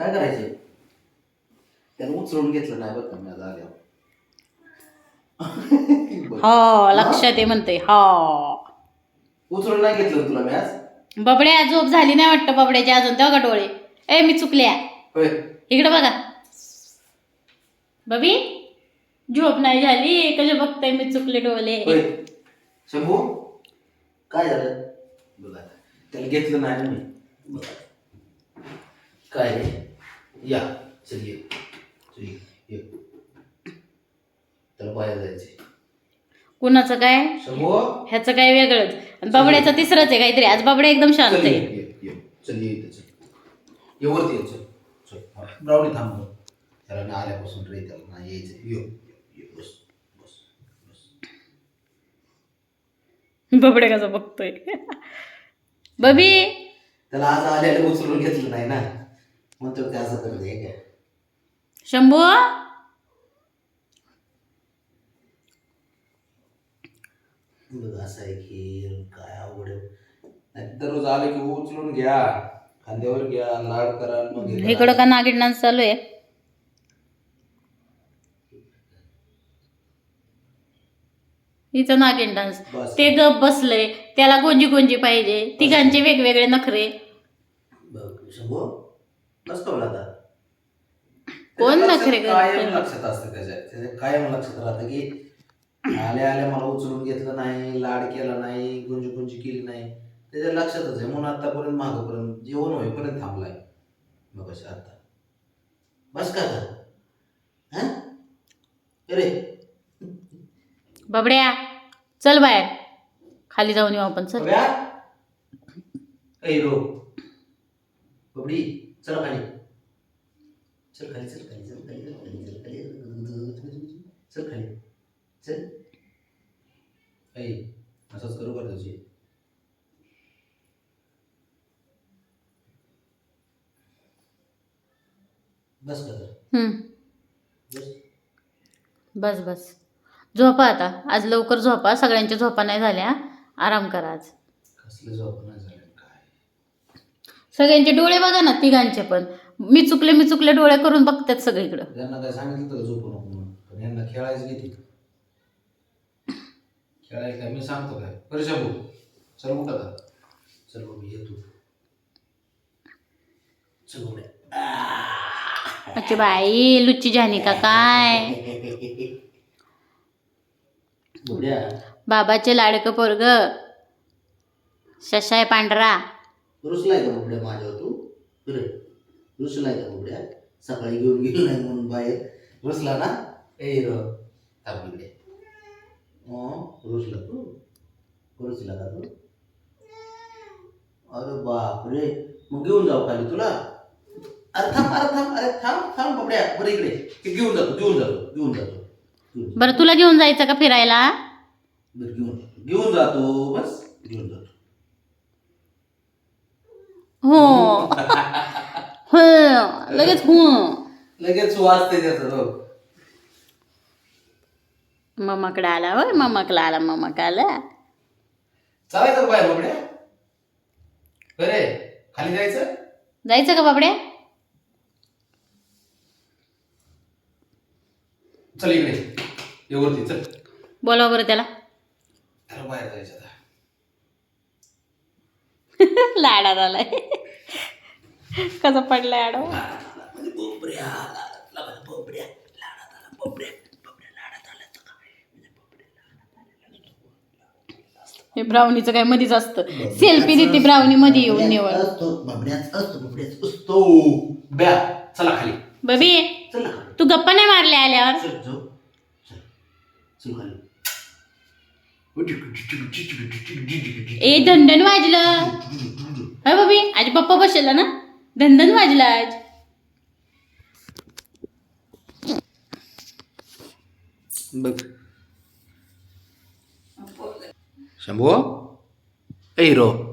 काय करायचे त्यानं उचलून घेतलं नाही बरं का मी आज आल्यावर. हो लक्षात आहे म्हणते हो. उचलून नाही घेतलं तुला मी आज? बबड्या झोप झाली नाही वाटतं बबड्याची अजून तेव्हा का डोळे? ए मी चुकल्या. होय. इकडे बघा. बबी झोप नाही झाली कसे बघताय मी चुकले डोळे? होय. शंभू काय झालं? बघा त्याला घेतलं नाही मी. बघा काय रे? या चल ये. ये, त्याला बाहेर जायचे कुणाचं काय? ह्याचं काय वेगळंच. आणि बबड्याचं तिसरंच आहे काहीतरी. आज बबड्या एकदम शांत चल ये, आहे. ये, ये. चल ये इथे चल. ये वरती ये चल. चल ब्राउनी थांब. त्याला ना आल्यापासून रे त्याला ना यायचं ये ये, ये बस बस बस. बबड्या कसं बघतोय. बबी! त्याला आज आल्याला उचलून घेतलं नाही ना. म्हणतो ते असं करते काय शंभू बघ असं आहे की काय अवघड आहे. नाही दररोज आलं की उचलून घ्या खांद्यावर घ्या लाड करा मग हे. इकडं का नागिन डान्स चालू आहे इथं नागिन डान्स बस ते गप बसलंय त्याला गोंजी गोंजी पाहिजे तिघांचे वेगवेगळे नखरे बघ शंभू कवला आता. कोण नखरे कायम? लक्षात असतं त्याच्या त्याच्या कायम लक्षात राहतं की आल्या आल्या मला उचलून घेतलं नाही लाड केला नाही गुंजी गुंजी केली नाही. त्याच्या लक्षातच आहे. म्हणून आतापर्यंत मागपर्यंत जेवण होईपर्यंत थांबलाय. मग कशा आता. बस का आता? हा? अरे. बबड्या चल बाहेर. खाली जाऊन येऊ आपण. चल. बघा ऐ रो. बबडी. चल खाली. चल खाली चल खाली चल खाली चल खाली चल खाली. चल खाली. चल. ऐ असंच करू कर तुझी? बस का तर हम्म, बस. बस बस. झोपा आता. आज लवकर झोपा. सगळ्यांच्या झोपा नाही झाल्या. आराम करा आज. कसलं झोप नाही सगळ्यांचे डोळे बघा ना तिघांचे पण. मी चुकले मी चुकले डोळे करून बघतात सगळीकडं त्यांना काय सांगितलं होतं का झोपू नको म्हणून. पण यांना खेळायचं किती? खेळायला काय? मी सांगतो काय? बरं शंभू चल उठ आता. चल बघू ये तू. चल उड्या अच्छा बाई लुच्ची जानी का काय? उड्या. बाबाचे लाडकं पोरग. शशाय पांढरा. रुसलाय का बुबड्या माझ्यावर तू? बरं रुसलाय का बुबड्या? सकाळी घेऊन गेलो नाही म्हणून बाहेर. रुसला ना? ए र. हं, रुसला तू? रुसला का तू? अरे बापरे. मग घेऊन जाऊ खाली तुला? अरे थांब अरे थांब अरे थांब थांब बाबड्या. बरं इकडे. घेऊन जातो घेऊन जातो घेऊन जातो बरं तुला घेऊन जायचं का फिरायला? बरं घेऊन घेऊन जातो बस. घेऊन जातो हो. हो लगेच हो. लगेच वाजते त्याचं हो. मम्माकडे आला होय मम्माकडे आला मम्माकडे आला. चालायचं का बाहेर बाबड्या? बरे खाली जायचं? जायचं का बाबड्या? चल इकडे. ये वरती चल. बोला बरं त्याला. त्याला बाहेर जायचं आता. लाडात आलाय कसा पडलाय आडो म्हणजे म्हणजे? हे ब्राउनीचं काय मधीच असतं सेल्फी देते ब्राउनी मध्ये येऊन निवड चला खाली बबी तू गप्पा नाही मारल्या आल्यावर ए धंडन वाजलं हाय बबी आज पप्पा बसला ना? धनधन वाजला आज. बघ. शंभू? ऐ रो